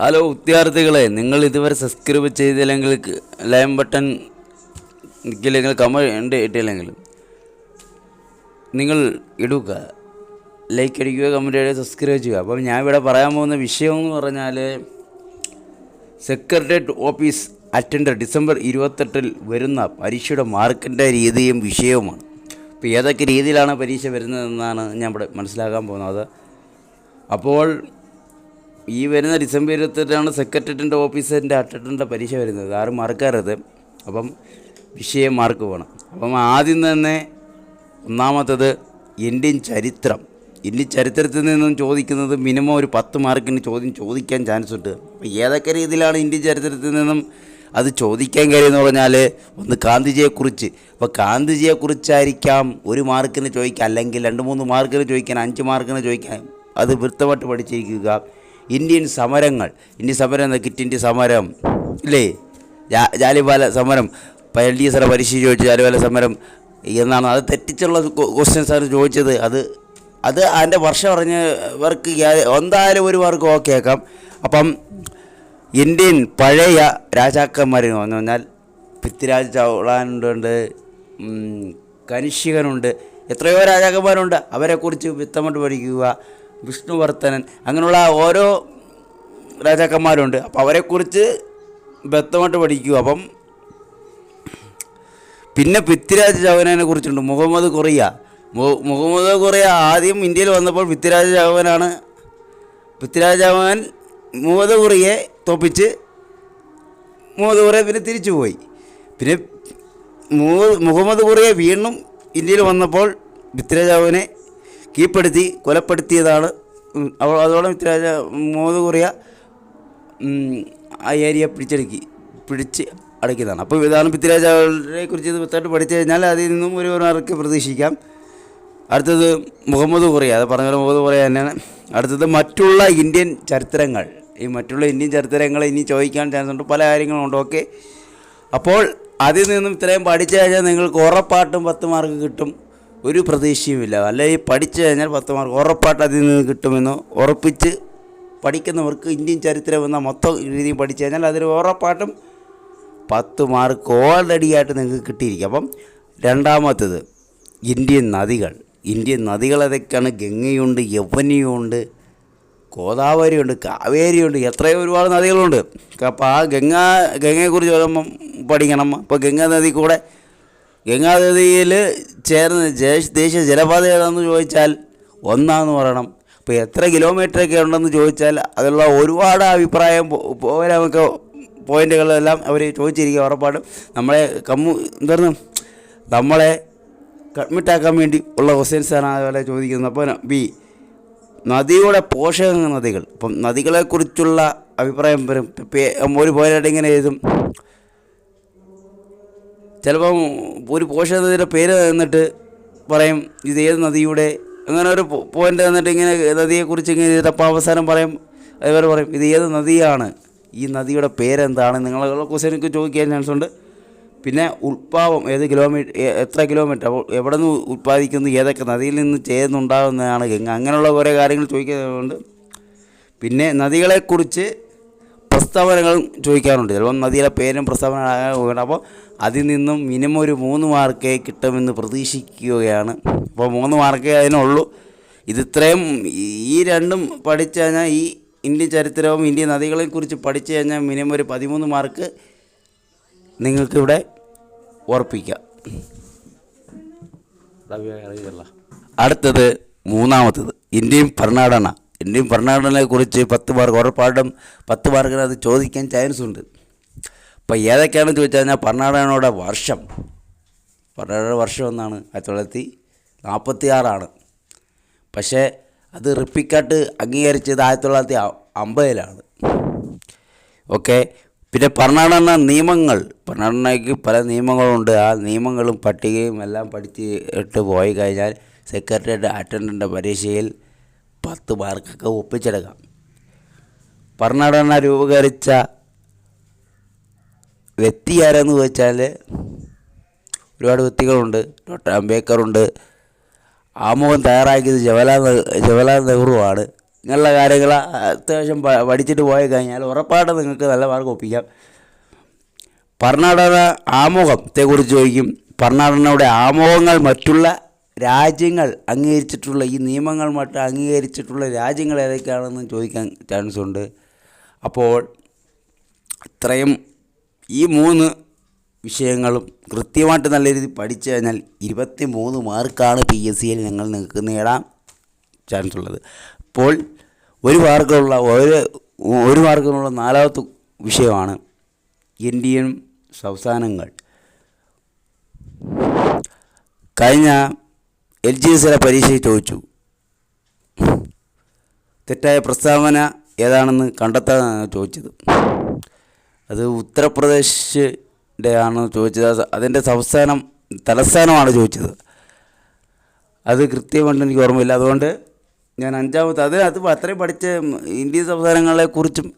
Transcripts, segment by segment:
Hello വിദ്യാർത്ഥികളെ നിങ്ങൾ ഇതുവരെ സബ്സ്ക്രൈബ് ചെയ്തില്ലെങ്കിൽ ലൈം ബട്ടൺ നിൽക്കില്ലെങ്കിൽ കമന്റ് ഇട്ടില്ലെങ്കിൽ നിങ്ങൾ ഇടുക. ലൈക്ക് അടിക്കുക കമന്റ് അടിക്കുക സബ്സ്ക്രൈബ് ചെയ്യുക. അപ്പം ഞാൻ ഇവിടെ പറയാൻ പോകുന്ന വിഷയം എന്ന് പറഞ്ഞാൽ സെക്രട്ടേറിയറ്റ് ഓഫീസ് അറ്റൻഡർ ഡിസംബർ ഇരുപത്തെട്ടിൽ വരുന്ന പരീക്ഷയുടെ മാർക്കിന്റെ രീതിയും വിഷയവുമാണ്. അപ്പോൾ ഏതൊക്കെ രീതിയിലാണ് പരീക്ഷ വരുന്നതെന്നാണ് ഞാൻ ഇവിടെ മനസ്സിലാക്കാൻ പോകുന്നത്. അപ്പോൾ ഈ വരുന്ന ഡിസംബർ ഇരുപത്തെട്ടാണ് സെക്രട്ടറിയറ്റിന്റെ ഓഫീസറിന്റെ അറ്റൻഡന്റെ പരീക്ഷ വരുന്നത്. ആരും മറക്കരുത് അപ്പം വിഷയം മാർക്ക് വേണം അപ്പം ആദ്യം തന്നെ ഒന്നാമത്തത് ഇന്ത്യൻ ചരിത്രം. ഇന്ത്യൻ ചരിത്രത്തിൽ നിന്നും ചോദിക്കുന്നത് മിനിമം ഒരു പത്ത് മാർക്കിന് ചോദ്യം ചോദിക്കാൻ ചാൻസ് ഉണ്ട്. അപ്പോൾ ഏതൊക്കെ രീതിയിലാണ് ഇന്ത്യൻ ചരിത്രത്തിൽ നിന്നും അത് ചോദിക്കാൻ കഴിയുമെന്ന് പറഞ്ഞാൽ ഒന്ന് ഗാന്ധിജിയെക്കുറിച്ച്. അപ്പോൾ ഗാന്ധിജിയെക്കുറിച്ചായിരിക്കാം ഒരു മാർക്കിന് ചോദിക്കാം അല്ലെങ്കിൽ രണ്ട് മൂന്ന് മാർക്കിന് ചോദിക്കാൻ അഞ്ച് മാർക്കിന് ചോദിക്കാം അത് വൃത്തമായിട്ട് പഠിച്ചിരിക്കുക. ഇന്ത്യൻ സമരങ്ങൾ. ഇന്ത്യൻ സമരം എന്ന കിറ്റ് ഇന്ത്യ സമരം. ഇല്ലേ? ജാലിബാല സമരം. ഡി എസ് പരീക്ഷ ചോദിച്ചു ജാലിബാല സമരം എന്നാണ്. അത് തെറ്റിച്ചുള്ള ക്വസ്റ്റ്യൻസ് ആണ് ചോദിച്ചത്. അത് അത് അതിന്റെ വർഷം പറഞ്ഞവർക്ക് വർക്ക് എന്തായാലും ഒരു വർക്ക് ഓക്കെ ആക്കാം അപ്പം ഇന്ത്യൻ പഴയ രാജാക്കന്മാർ എന്ന് പറഞ്ഞാൽ പൃഥ്വിരാജ് ചൗളാനുണ്ട് കനിഷ്കനുണ്ട് എത്രയോ രാജാക്കന്മാരുണ്ട്. അവരെക്കുറിച്ച് വ്യക്തമായിട്ട് പഠിക്കുക വിഷ്ണുവർദ്ധനൻ അങ്ങനെയുള്ള ഓരോ രാജാക്കന്മാരുണ്ട്. അപ്പോൾ അവരെക്കുറിച്ച് ബദ്ധമായിട്ട് പഠിക്കൂ അപ്പം പിന്നെ പൃഥ്വിരാജ് ചൗഹാനെ കുറിച്ചുണ്ട്. മുഹമ്മദ് കൊറിയ. മുഹമ്മദ് കൊറിയ ആദ്യം ഇന്ത്യയിൽ വന്നപ്പോൾ പൃഥ്വിരാജ് ചൗഹാനാണ് പൃഥ്വിരാജ് ചൗഹാൻ മുഹമ്മദ് കൊറിയെ തോപ്പിച്ച് മുഹമ്മദ് കൊറിയ പിന്നെ തിരിച്ചു പോയി പിന്നെ മുഹമ്മദ് കൊറിയ വീണ്ടും ഇന്ത്യയിൽ വന്നപ്പോൾ പൃഥ്വിരാജ് ചൗഹാനെ കീഴ്പ്പെടുത്തി കൊലപ്പെടുത്തിയതാണ്. അതോടെ പൃഥ്വിരാജ മുഹമ്മദ് കൊറിയ ആ ഏരിയ പിടിച്ചടക്കി പിടിച്ച് അടക്കിയതാണ്. അപ്പോൾ ഇതാണ് പൃഥ്വിരാജയെ കുറിച്ച് ഇത് വ്യക്തമായിട്ട് പഠിച്ചു കഴിഞ്ഞാൽ അതിൽ നിന്നും ഒരു മാർക്ക് പ്രതീക്ഷിക്കാം. അടുത്തത് മുഹമ്മദ് കൊറിയ അത് പറഞ്ഞ മുഹമ്മദ് കൊറിയ തന്നെയാണ്. അടുത്തത് മറ്റുള്ള ഇന്ത്യൻ ചരിത്രങ്ങൾ. ഈ മറ്റുള്ള ഇന്ത്യൻ ചരിത്രങ്ങൾ ഇനി ചോദിക്കാൻ ചാൻസ് ഉണ്ട് പല കാര്യങ്ങളും ഉണ്ട്. ഓക്കെ. അപ്പോൾ അതിൽ നിന്നും ഇത്രയും പഠിച്ചു കഴിഞ്ഞാൽ നിങ്ങൾക്ക് ഉറപ്പായിട്ടും പത്ത് മാർക്ക് കിട്ടും. ഒരു പ്രതീക്ഷയുമില്ല. അല്ലെങ്കിൽ പഠിച്ചു കഴിഞ്ഞാൽ പത്ത് മാർക്ക് ഉറപ്പായിട്ട് അതിൽ നിന്ന് കിട്ടുമെന്ന് ഉറപ്പിച്ച് പഠിക്കുന്നവർക്ക് ഇന്ത്യൻ ചരിത്രം എന്ന മൊത്തം രീതിയിൽ പഠിച്ചു കഴിഞ്ഞാൽ അതിൽ ഉറപ്പായിട്ടും പത്ത് മാർക്ക് ഓൾറെഡി ആയിട്ട് നിങ്ങൾക്ക് കിട്ടിയിരിക്കും. അപ്പം രണ്ടാമത്തത് ഇന്ത്യൻ നദികൾ. ഇന്ത്യൻ നദികൾ ഏതൊക്കെയാണ് ഗംഗയുണ്ട് യവനിയുണ്ട് ഗോദാവരിയുണ്ട് കാവേരിയുണ്ട് എത്രയോ ഒരുപാട് നദികളുണ്ട്. അപ്പോൾ ആ ഗംഗ ഗംഗയെക്കുറിച്ച് പറയുമ്പം പഠിക്കണം. അപ്പോൾ ഗംഗാ നദി കൂടെ ഗംഗാ നദിയിൽ ചേർന്ന് ദേശ- ദേശീയ ജലപാത ഏതാണെന്ന് ചോദിച്ചാൽ ഒന്നാന്ന് പറയണം. അപ്പോൾ എത്ര കിലോമീറ്ററൊക്കെ ഉണ്ടെന്ന് ചോദിച്ചാൽ അതിലുള്ള ഒരുപാട് അഭിപ്രായം പോരാമൊക്കെ പോയിന്റുകളെല്ലാം അവർ ചോദിച്ചിരിക്കുക ഉറപ്പാട് നമ്മളെ കമ്മു എന്തായിരുന്നു നമ്മളെ കഡ്മിറ്റാക്കാൻ വേണ്ടി ഉള്ള ക്വസ്റ്റ്യൻസാണ് അതുപോലെ ചോദിക്കുന്നത്. അപ്പോൾ ബി നദിയുടെ പോഷക നദികൾ. അപ്പം നദികളെക്കുറിച്ചുള്ള അഭിപ്രായം വരും. ഒരു പോരായിട്ട് ഇങ്ങനെ എഴുതും? ചിലപ്പം ഒരു പോഷക നദിയുടെ പേര് തന്നിട്ട് പറയും ഇത് ഏത് നദിയുടെ? അങ്ങനെ ഒരു പോയിന്റ് തന്നിട്ട് ഇങ്ങനെ നദിയെക്കുറിച്ച് ഇങ്ങനെ എഴുതും അപ്പോൾ അവസാനം പറയും. അതുപോലെ പറയും ഇത് ഏത് നദിയാണ്? ഈ നദിയുടെ പേരെന്താണ്? നിങ്ങളുടെ ക്വസ്റ്റ്യനൊക്കെ ചോദിക്കാൻ ചാൻസ് ഉണ്ട്. പിന്നെ ഉൽപ്പാവം ഏത് കിലോമീറ്റർ എത്ര കിലോമീറ്റർ? അപ്പോൾ എവിടെ നിന്ന് ഉൽപ്പാദിക്കുന്നു? ഏതൊക്കെ നദിയിൽ നിന്ന് ചേർന്നുണ്ടാകുന്നതാണ് ഗംഗ. അങ്ങനെയുള്ള കുറേ കാര്യങ്ങൾ ചോദിക്കുന്നതുകൊണ്ട് പിന്നെ നദികളെക്കുറിച്ച് പ്രസ്താവനകളും ചോദിക്കാറുണ്ട്. ചിലപ്പം നദിയുടെ പേരും പ്രസ്താവന അപ്പോൾ അതിൽ നിന്നും മിനിമം ഒരു മൂന്ന് മാർക്കേ കിട്ടുമെന്ന് പ്രതീക്ഷിക്കുകയാണ്. അപ്പോൾ മൂന്ന് മാർക്കേ അതിനുള്ളൂ. ഇത് ഇത്രയും ഈ രണ്ടും പഠിച്ചു കഴിഞ്ഞാൽ ഈ ഇന്ത്യൻ ചരിത്രവും ഇന്ത്യൻ നദികളെക്കുറിച്ച് പഠിച്ചു കഴിഞ്ഞാൽ മിനിമം ഒരു പതിമൂന്ന് മാർക്ക് നിങ്ങൾക്കിവിടെ ഉറപ്പിക്കാം. അടുത്തത് മൂന്നാമത്തത്. ഇന്ത്യൻ ഭരണഘടന. ഇന്ത്യൻ ഭരണഘടനയെക്കുറിച്ച് പത്ത് മാർക്ക് ഉറപ്പായിട്ടും പത്ത് മാർക്കിന് അത് ചോദിക്കാൻ ചാൻസ് ഉണ്ട് അപ്പോൾ ഏതൊക്കെയാണെന്ന് ചോദിച്ചു കഴിഞ്ഞാൽ ഭരണഘടനയുടെ വർഷം ഭരണഘടന വർഷം എന്നാണ് ആയിരത്തി തൊള്ളായിരത്തി നാൽപ്പത്തി ആറാണ് പക്ഷേ അത് റിപ്പിക്കാട്ട് അംഗീകരിച്ചത് ആയിരത്തി തൊള്ളായിരത്തി അമ്പതിലാണ്. ഓക്കെ? പിന്നെ ഭരണഘടന നിയമങ്ങൾ ഭരണഘടനയ്ക്ക് പല നിയമങ്ങളുണ്ട്. ആ നിയമങ്ങളും പട്ടികയും എല്ലാം പഠിച്ചിട്ട് പോയി കഴിഞ്ഞാൽ സെക്രട്ടറിയുടെ അറ്റൻഡന്റെ പരീക്ഷയിൽ പത്ത് മാർക്കൊക്കെ ഒപ്പിച്ചെടുക്കാം. ഭരണഘടന രൂപീകരിച്ച വ്യക്തി ആരെന്ന് ചോദിച്ചാൽ ഒരുപാട് വ്യക്തികളുണ്ട്. ഡോക്ടർ അംബേദ്കറുണ്ട്. ആമുഖം തയ്യാറാക്കിയത് ജവഹർലാൽ ജവഹർലാൽ നെഹ്റുവാണ്. ഇങ്ങനെയുള്ള കാര്യങ്ങൾ അത്യാവശ്യം പഠിച്ചിട്ട് പോയി കഴിഞ്ഞാൽ ഉറപ്പായിട്ട് നിങ്ങൾക്ക് നല്ല മാർക്ക് ഒപ്പിക്കാം. ഭരണഘടന ആമുഖത്തെക്കുറിച്ച് ചോദിക്കും. ഭരണഘടനയുടെ ആമുഖങ്ങൾ മറ്റുള്ള രാജ്യങ്ങൾ അംഗീകരിച്ചിട്ടുള്ള ഈ നിയമങ്ങൾ മറ്റും അംഗീകരിച്ചിട്ടുള്ള രാജ്യങ്ങൾ ഏതൊക്കെയാണെന്ന് ചോദിക്കാൻ ചാൻസ് ഉണ്ട് അപ്പോൾ ഇത്രയും ഈ മൂന്ന് വിഷയങ്ങളും കൃത്യമായിട്ട് നല്ല രീതിയിൽ പഠിച്ചു കഴിഞ്ഞാൽ ഇരുപത്തി മൂന്ന് മാർക്കാണ് പി എസ് സിയിൽ ഞങ്ങൾ നിങ്ങൾക്ക് നേടാൻ ചാൻസ് ഉള്ളത്. അപ്പോൾ ഒരു മാർക്കുള്ള ഒരു ഒരു മാർക്കിനുള്ള നാലാമത്തെ വിഷയമാണ് ഇന്ത്യൻ സംസ്ഥാനങ്ങൾ. കഴിഞ്ഞ എൽ ജി എസിലെ പരീക്ഷയിൽ ചോദിച്ചു. തെറ്റായ പ്രസ്താവന ഏതാണെന്ന് കണ്ടെത്താനാണ് ചോദിച്ചത്. അത് ഉത്തർപ്രദേശിന്റെ ആണ് ചോദിച്ചത്. അത് അതിന്റെ സംസ്ഥാനം തലസ്ഥാനമാണ് ചോദിച്ചത്. അത് കൃത്യമായിട്ട് എനിക്ക് ഓർമ്മയില്ല. അതുകൊണ്ട് ഞാൻ അഞ്ചാമത്തെ അത് അത് അത്രയും പഠിച്ച ഇന്ത്യൻ സംസ്ഥാനങ്ങളെക്കുറിച്ചും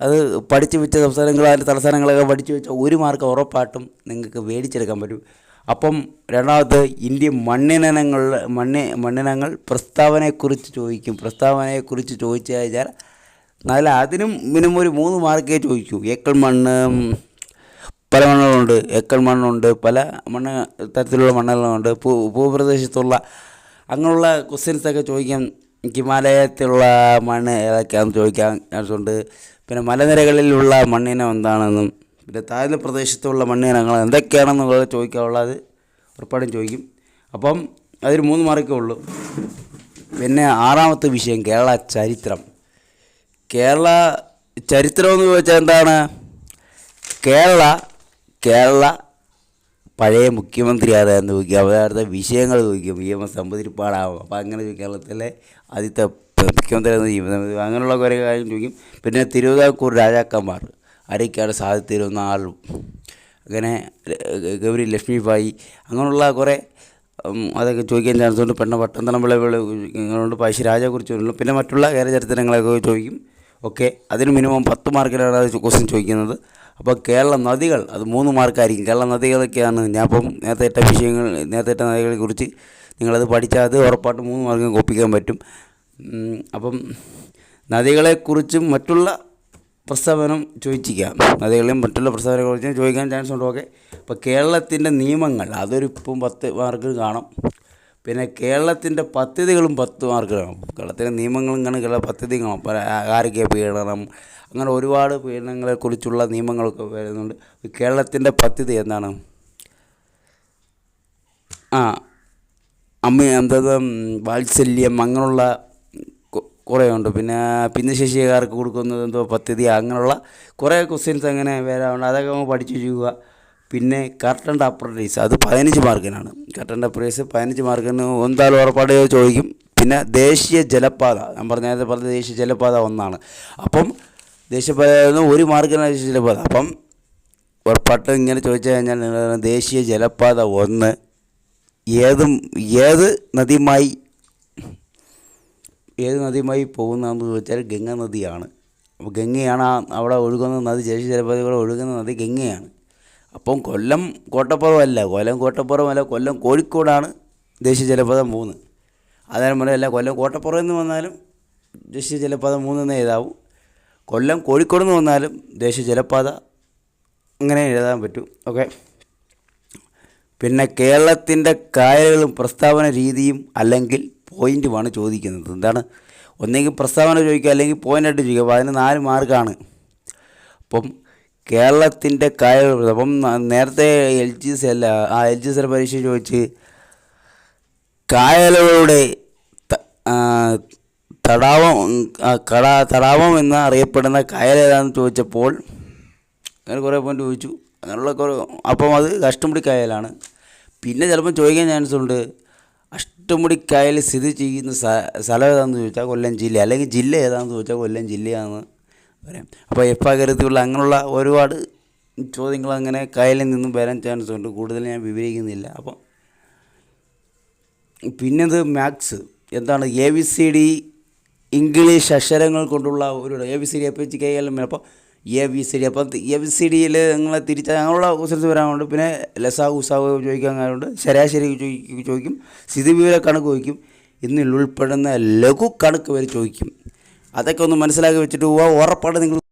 അത് പഠിച്ചു വെച്ച സംസ്ഥാനങ്ങൾ അതിന്റെ തലസ്ഥാനങ്ങളൊക്കെ പഠിച്ച് വെച്ച ഒരു മാർക്ക് ഉറപ്പായിട്ടും നിങ്ങൾക്ക് മേടിച്ചെടുക്കാൻ പറ്റും. അപ്പം രണ്ടാമത് ഇന്ത്യ മണ്ണിനങ്ങൾ മണ്ണി മണ്ണിനങ്ങൾ പ്രസ്താവനയെക്കുറിച്ച് ചോദിക്കും. പ്രസ്താവനയെക്കുറിച്ച് ചോദിച്ചു കഴിഞ്ഞാൽ നല്ല അതിനും മിനിമം ഒരു മൂന്ന് മാർക്കേ ചോദിക്കൂ. ഏക്കൽ മണ്ണ് പല മണ്ണുകളുണ്ട്. ഏക്കൽ മണ്ണുണ്ട് പല മണ്ണ് തരത്തിലുള്ള മണ്ണുകളുണ്ട്. ഭൂ ഭൂപ്രദേശത്തുള്ള അങ്ങനെയുള്ള ക്വസ്റ്റ്യൻസൊക്കെ ചോദിക്കാം ഹിമാലയത്തിലുള്ള മണ്ണ് ഏതൊക്കെയാണെന്ന് ചോദിക്കാൻ ചാൻസ് ഉണ്ട് പിന്നെ മലനിരകളിലുള്ള മണ്ണിനം എന്താണെന്നും പിന്നെ താഴ്ന്ന പ്രദേശത്തുള്ള മണ്ണിനങ്ങൾ എന്തൊക്കെയാണെന്നുള്ളത് ചോദിക്കാനുള്ളത് ഉറപ്പായിട്ടും ചോദിക്കും. അപ്പം അതിന് മൂന്ന് മാർക്കേ ഉള്ളൂ. പിന്നെ ആറാമത്തെ വിഷയം കേരള ചരിത്രം. കേരള ചരിത്രമെന്ന് ചോദിച്ചാൽ എന്താണ്? കേരള കേരള പഴയ മുഖ്യമന്ത്രി ആരായിരുന്നു ചോദിക്കും. അവരുടെ വിഷയങ്ങൾ ചോദിക്കും. ഇ എം എസ് സമ്പതിരിപ്പാടാവും അപ്പോൾ അങ്ങനെ. കേരളത്തിലെ ആദ്യത്തെ മുഖ്യമന്ത്രി അങ്ങനെയുള്ള കുറേ കാര്യം ചോദിക്കും. പിന്നെ തിരുവിതാംകൂർ രാജാക്കന്മാർ ആരൊക്കെയാണ് സാധിത്തിരുന്ന ആളും? അങ്ങനെ ഗൗരി ലക്ഷ്മിഭായി അങ്ങനെയുള്ള കുറേ അതൊക്കെ ചോദിക്കാൻ ചാൻസ് ഉണ്ട്. പെണ്ണ പട്ടംതലമ്പിള ഇങ്ങനെയുണ്ട്. പഴശ്ശിരാജയെക്കുറിച്ച് പിന്നെ മറ്റുള്ള കേരള ചരിത്രങ്ങളൊക്കെ ചോദിക്കും. ഓക്കെ അതിന് മിനിമം പത്ത് മാർക്കിലാണ് ക്വസ്റ്റ്യൻ ചോദിക്കുന്നത്. അപ്പോൾ കേരള നദികൾ അത് മൂന്ന് മാർക്കായിരിക്കും. കേരള നദികളൊക്കെയാണ്. ഞാൻ ഇപ്പം നേരത്തെ ഇട്ട വിഷയങ്ങൾ നേരത്തെ ഇട്ട നദികളെ കുറിച്ച് നിങ്ങളത് പഠിച്ചാൽ അത് ഉറപ്പായിട്ട് മൂന്ന് മാർക്കും കോപ്പിക്കാൻ പറ്റും. അപ്പം നദികളെക്കുറിച്ചും മറ്റുള്ള പ്രസ്താവനം ചോദിച്ചിരിക്കാം. നദികളെയും മറ്റുള്ള പ്രസ്താവനകളെക്കുറിച്ചും ചോദിക്കാൻ ചാൻസ് ഉണ്ട്? ഓക്കെ. അപ്പോൾ കേരളത്തിന്റെ നിയമങ്ങൾ അതൊരു ഇപ്പം പത്ത് മാർക്ക് കാണും. പിന്നെ കേരളത്തിന്റെ പദ്ധതികളും പത്ത് മാർക്കിലാണ് കേരളത്തിന്റെ നിയമങ്ങളും കാണും കേരള പദ്ധതികളും പല ആരോഗ്യ പീഡനം അങ്ങനെ ഒരുപാട് പീഡനങ്ങളെക്കുറിച്ചുള്ള നിയമങ്ങളൊക്കെ വരുന്നുണ്ട്. കേരളത്തിന്റെ പദ്ധതി എന്താണ്? ആ അമ്മ എന്താ വാത്സല്യം അങ്ങനെയുള്ള കുറേ ഉണ്ട്. പിന്നെ ഭിന്നശേഷിക്കാർക്ക് കൊടുക്കുന്നത് എന്തോ പദ്ധതി അങ്ങനെയുള്ള കുറേ ക്വസ്റ്റ്യൻസ് അങ്ങനെ വരാറുണ്ട്. അതൊക്കെ നമ്മൾ പഠിച്ചു വെക്കുക പിന്നെ കർട്ടന്റെ അപ്രന്റീസ് അത് പതിനഞ്ച് മാർക്കിനാണ് കർട്ടന്റെ അപ്രന്റീസ് പതിനഞ്ച് മാർക്കിന് എന്തായാലും ഉറപ്പാട് ചോദിക്കും. പിന്നെ ദേശീയ ജലപാത ഞാൻ പറഞ്ഞ നേരത്തെ പറഞ്ഞ ദേശീയ ജലപാത ഒന്നാണ്. അപ്പം ദേശീയപാത ഒരു മാർക്കിനാണ് ദേശീയ ജലപാത. അപ്പം ഉറപ്പാട്ട് ഇങ്ങനെ ചോദിച്ചു കഴിഞ്ഞാൽ ദേശീയ ജലപാത ഒന്ന്. ഏതും ഏത് നദിയുമായി ഏത് നദിയുമായി പോകുന്നതെന്ന് ചോദിച്ചാൽ ഗംഗ നദിയാണ്. അപ്പോൾ ഗംഗയാണ് അവിടെ ഒഴുകുന്ന നദി ദേശീയ ജലപാത ഒഴുകുന്ന നദി ഗംഗയാണ്. അപ്പം കൊല്ലം കോട്ടപ്പുറമല്ല കൊല്ലം കോട്ടപ്പുറമല്ല കൊല്ലം കോഴിക്കോടാണ് ദേശീയ ജലപഥം മൂന്ന്. അതായത് പറയല്ല കൊല്ലം കോട്ടപ്പുറം എന്ന് വന്നാലും ദേശീയ ജലപാത മൂന്നെന്ന് എഴുതാവും. കൊല്ലം കോഴിക്കോട് എന്ന് വന്നാലും ദേശീയ ജലപാത അങ്ങനെ എഴുതാൻ പറ്റും. ഓക്കെ? പിന്നെ കേരളത്തിന്റെ കായലുകളും പ്രസ്താവന രീതിയും അല്ലെങ്കിൽ പോയിന്റുമാണ് ചോദിക്കുന്നത്. എന്താണ്? ഒന്നെങ്കിൽ പ്രസ്താവന ചോദിക്കുക അല്ലെങ്കിൽ പോയിന്റായിട്ട് ചോദിക്കുക. അപ്പോൾ അതിന് നാല് മാർക്കാണ് അപ്പം കേരളത്തിന്റെ കായ അപ്പം നേരത്തെ എൽ ജി എസ് അല്ല ആ എൽ ജി എസ് പരീക്ഷ ചോദിച്ച് കായലുകളുടെ തടാവം കട തടാകം എന്ന് അറിയപ്പെടുന്ന കായൽ ഏതാണെന്ന് ചോദിച്ചപ്പോൾ അങ്ങനെ കുറേ പോയിന്റ് ചോദിച്ചു. അങ്ങനെയുള്ള കുറേ അപ്പം അത് അഷ്ടമുടി കായലാണ്. പിന്നെ ചിലപ്പം ചോദിക്കാൻ ചാൻസ് ഉണ്ട് അഷ്ടമുടി കായൽ സ്ഥിതി ചെയ്യുന്ന സ്ഥ- സ്ഥലം ഏതാണെന്ന് ചോദിച്ചാൽ കൊല്ലം ജില്ല. അല്ലെങ്കിൽ ജില്ല ഏതാണെന്ന് ചോദിച്ചാൽ കൊല്ലം ജില്ലയാണെന്ന് പറയാം. അപ്പോൾ എപ്പാകരത്തിലുള്ള അങ്ങനെയുള്ള ഒരുപാട് ചോദ്യങ്ങൾ അങ്ങനെ കയ്യിൽ നിന്നും വരാൻ ചാൻസ് ഉണ്ട്. കൂടുതൽ ഞാൻ വിവരിക്കുന്നില്ല. അപ്പം പിന്നത് മാത്സ് എന്താണ്? A B C D English അക്ഷരങ്ങൾ കൊണ്ടുള്ള ഒരു A B C D F H K L M അപ്പോൾ എ ബി സി ഡി അപ്പം എ ബി സി ഡിയിൽ നിങ്ങളെ തിരിച്ച അങ്ങനെയുള്ള ക്വസ്റ്റൻസ് വരാനുണ്ട് പിന്നെ ലസാ ഉസാവ് ചോദിക്കാൻ കാര്യമുണ്ട് ശരാശരി ചോദിക്കും. സ്ഥിതിവിവര കണക്ക് ചോദിക്കും. ഇതിൽ ഉൾപ്പെടുന്ന ലഘു കണക്ക് വരെ ചോദിക്കും. അതൊക്കെ ഒന്ന് മനസ്സിലാക്കി വെച്ചിട്ട് പോവുക ഉറപ്പായിട്ട് നിങ്ങൾ